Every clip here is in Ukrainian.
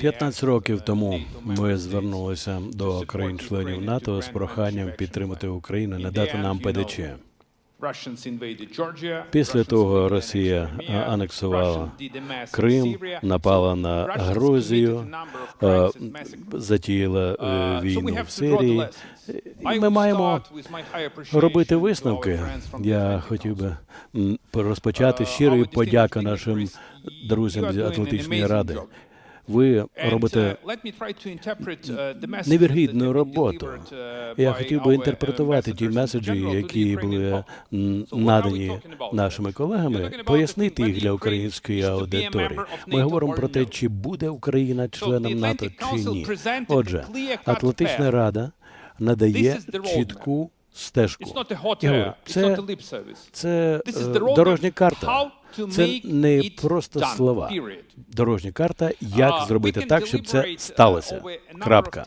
15 років тому ми звернулися до країн-членів НАТО з проханням підтримати Україну, надати нам ПДЧ. Після того Росія анексувала Крим, напала на Грузію, е, затіяла е, війну в Сирії. І ми маємо робити висновки. Я хотів би розпочати щирою подяка нашим друзям з Атлантичної ради. Ви робите невіргідну роботу. Я хотів би інтерпретувати ті меседжі, які були надані нашими колегами, пояснити їх для української аудиторії. Ми говоримо про те, чи буде Україна членом НАТО чи ні. Отже, Атлантична рада надає чітку стежку. Це, це е, дорожня карта. Це не просто слова. Дорожня карта, як зробити так, щоб це сталося. Крапка.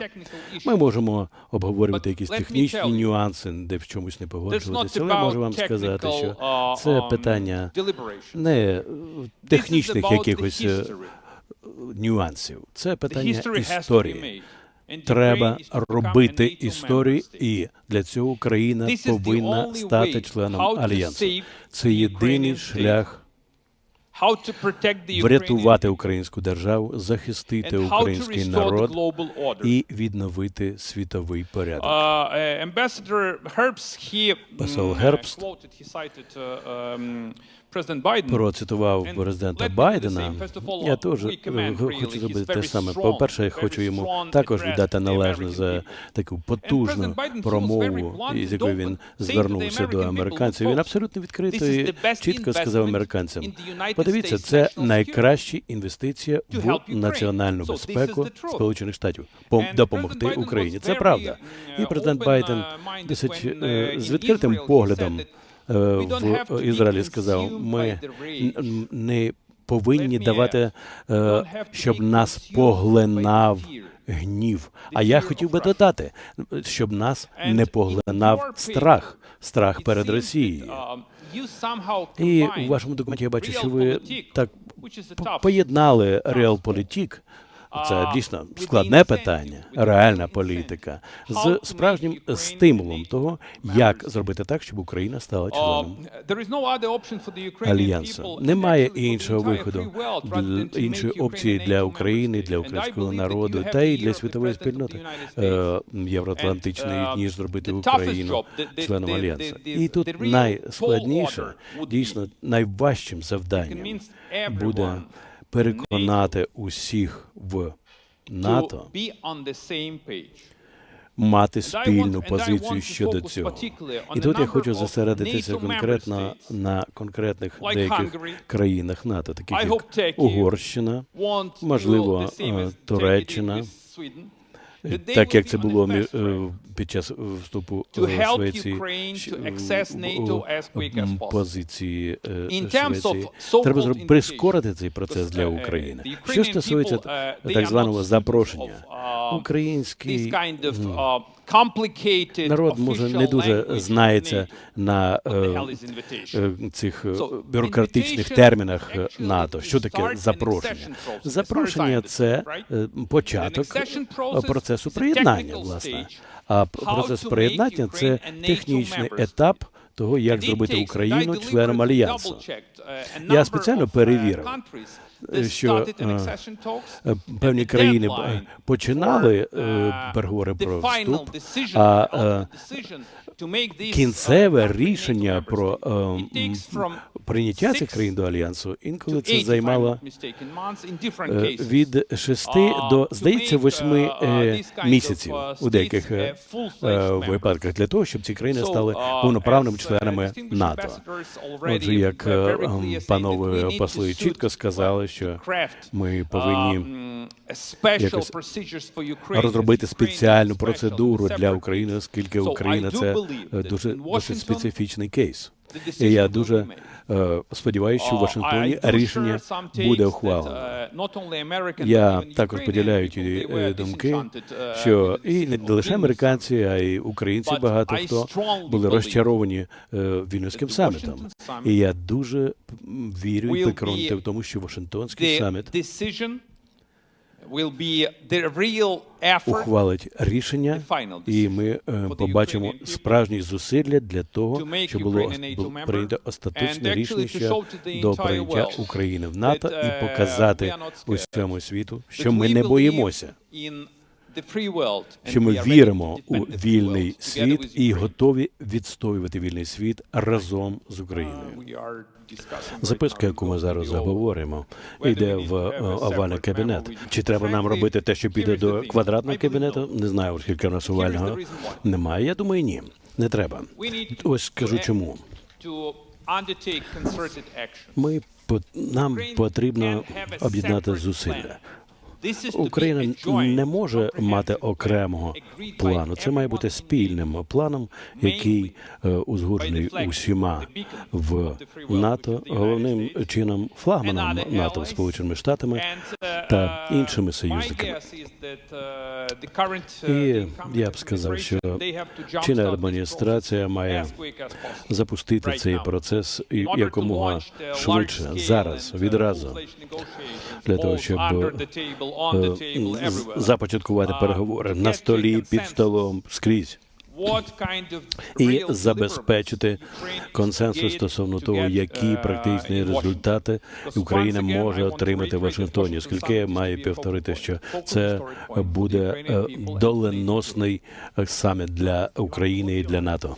Ми можемо обговорювати якісь технічні нюанси, де в чомусь не погоджуватися, але можу вам сказати, що це питання не е, технічних якихось е, нюансів. Це питання історії. Треба робити історію, і для цього Україна повинна стати членом альянсу. Це єдиний шлях врятувати українську державу, захистити український народ і відновити світовий порядок. Посол Гербст Процитував президента Байдена. Я теж хочу зробити те саме. По перше, я хочу йому також віддати належне за таку потужну промову, з якою він звернувся до американців. Він абсолютно відкрито і чітко сказав американцям: подивіться, це найкраща інвестиція в національну безпеку Сполучених Штатів пом- допомогти Україні. Це правда. І президент Байден досить е, з відкритим поглядом е, в Ізраїлі сказав: ми не повинні давати, е, щоб нас поглинав гнів. А я хотів би додати, щоб нас не поглинав страх, страх перед Росією. І у вашому документі я бачу, що ви так поєднали реалполітік. Це дійсно складне питання, реальна політика. З справжнім стимулом того, як зробити так, щоб Україна стала членом альянсу. Немає іншого виходу, іншої опції для України, для українського народу та й для світової спільноти е, євроатлантичної, ніж зробити Україну членом альянсу. І тут найскладніше, дійсно найважчим завданням буде переконати усіх в НАТО мати спільну позицію щодо цього. І тут я хочу зосередитися конкретно на конкретних деяких країнах НАТО, таких як Угорщина, можливо, е, Туреччина, так як це було е, під час вступу е, Швеції в- позиції е, Швеції. Треба прискорити цей процес для uh, України. Що стосується uh, так званого запрошення, uh, український uh, народ може не дуже знається на е, е, цих е, бюрократичних термінах е, НАТО. Що таке запрошення? Запрошення це е, початок е, процесу приєднання, власне. А процес приєднання це технічний етап того, як зробити Україну членом альянсу. uh, Я спеціально uh, перевірив, е, що е, е, певні країни е, починали е, uh, переговори про вступ, а е, uh, кінцеве рішення про е, прийняття цих країн до альянсу. Інколи це займало е, від шести Uh, до, здається, восьми uh, е, місяців uh, у деяких е, uh, е, випадках для того, щоб ці країни стали uh, повноправними uh, членами НАТО. Отже, як uh, е, ем, панове посли чітко сказали, uh, що ми повинні um, якось розробити спеціальну процедуру для України, оскільки Україна це е, дуже досить специфічний кейс. І я дуже е, сподіваюся, що в Вашингтоні рішення буде ухвалено. American, Я також поділяю ті е, думки, що і не лише американці, а й українці багато хто були розчаровані е, Вільнюським самітом. І я дуже вірю і will в тому, що Вашингтонський саміт ухвалить рішення, і ми е, побачимо справжні зусилля для того, щоб було прийнято остаточне рішення до прийняття України в НАТО і показати усьому світу, що ми не боїмося, що ми віримо у вільний світ і готові відстоювати вільний світ разом з Україною. Записка, яку ми зараз обговоримо, йде в е, овальний кабінет. Чи треба нам робити те, що піде до квадратного кабінету? Не знаю, оскільки у нас овального немає. Я думаю, ні, не треба. Ось скажу чому. Ми нам потрібно об'єднати зусилля. Україна не може мати окремого плану. Це має бути спільним планом, який е, узгоджений усіма в НАТО, головним чином флагманом НАТО, Сполученими Штатами та іншими союзниками. І я б сказав, що чинна адміністрація має запустити цей процес якомога швидше зараз, відразу, для того, щоб е, започаткувати переговори на столі, під столом, скрізь. І забезпечити консенсус стосовно того, які практичні результати Україна може отримати в Вашингтоні, оскільки я маю повторити, що це буде е, доленосний е, саміт для України і для НАТО.